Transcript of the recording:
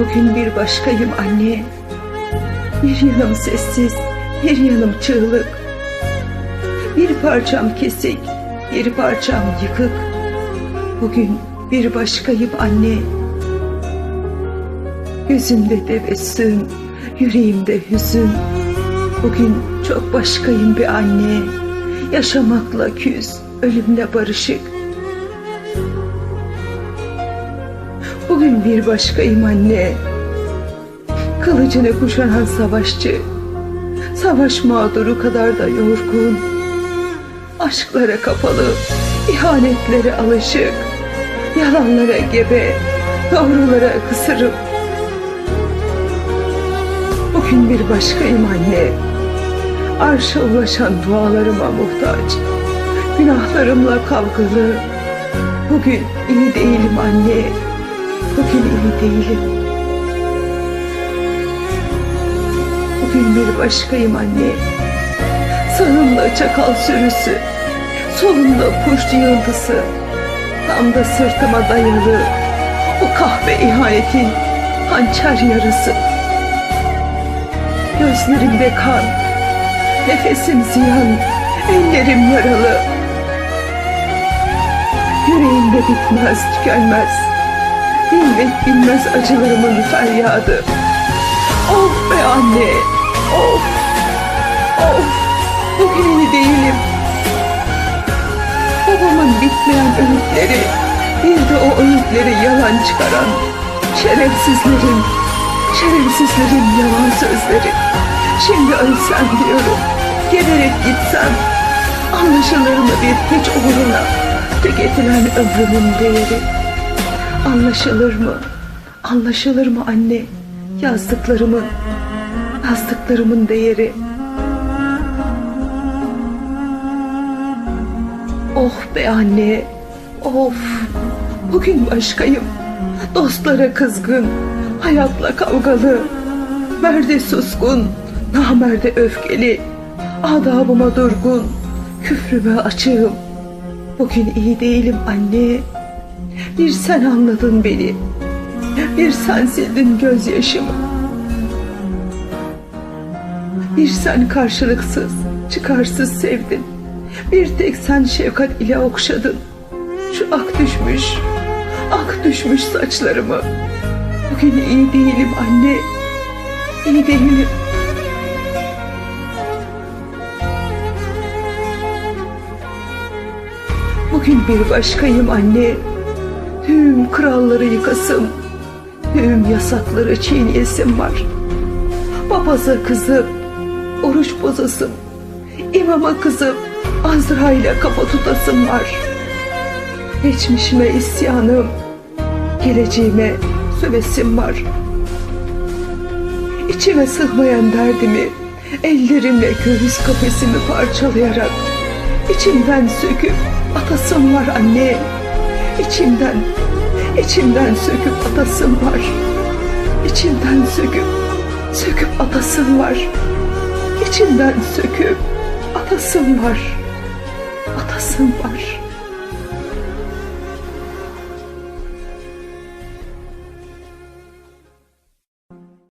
Bugün bir başkayım anne. Bir yanım sessiz, bir yanım çığlık. Bir parçam kesik, bir parçam yıkık. Bugün bir başkayım anne. Yüzümde tebessüm, yüreğimde hüzün. Bugün çok başkayım bir anne. Yaşamakla küs, ölümle barışık. Bugün bir başkayım anne. Kılıcını kuşanan savaşçı. Savaş mağduru kadar da yorgun. Aşklara kapalı, ihanetlere alışık. Yalanlara gebe, doğrulara kısırıp. Bugün bir başkayım anne. Arşa ulaşan dualarıma muhtaç. Günahlarımla kavgalı. Bugün iyi değilim anne. Değilim. Bugün bir başkayım anne. Sağımda çakal sürüsü. Solumda puş yıldızı. Tam da sırtıma dayalı. O kahve ihanetin hançer yarısı. Gözlerimde kan. Nefesim ziyan. Ellerim yaralı. Yüreğimde bitmez, tükenmez. Bilmek bilmez acılarımın feryadı. Of be anne, of, of. Bugün iyi değilim. Babamın bitmeyen öğütleri, bir de o öğütleri yalan çıkaran şerefsizlerin, şerefsizlerin yalan sözleri. Şimdi ölsem diyorum, gelerek gitsem, anlaşılır mı bir hiç uğruna tüketilen ömrümün değeri? Anlaşılır mı? Anlaşılır mı anne? Yazdıklarımın, yazdıklarımın değeri. Oh be anne, of. Bugün başkayım. Dostlara kızgın, hayatla kavgalı. Merde suskun, namerde öfkeli. Adabıma durgun, küfrüme açığım. Bugün iyi değilim anne. Bir sen anladın beni. Bir sen sildin gözyaşımı. Bir sen karşılıksız, çıkarsız sevdin. Bir tek sen şefkat ile okşadın. Şu ak düşmüş, ak düşmüş saçlarımı. Bugün iyi değilim anne. İyi değilim. Bugün bir başkayım anne. Tüm kralları yıkasım, tüm yasakları çiğneyesim var. Papaza kızıp, oruç bozasım, imama kızıp, Azrail'e kafa tutasım var. Geçmişime isyanım, geleceğime sövesim var. İçime sığmayan derdimi, ellerimle göğüs kafesimi parçalayarak, içimden söküp atasım var anne. İçimden, içimden söküp atasım var. İçimden söküp, söküp atasım var. İçimden söküp atasım var. Atasım var.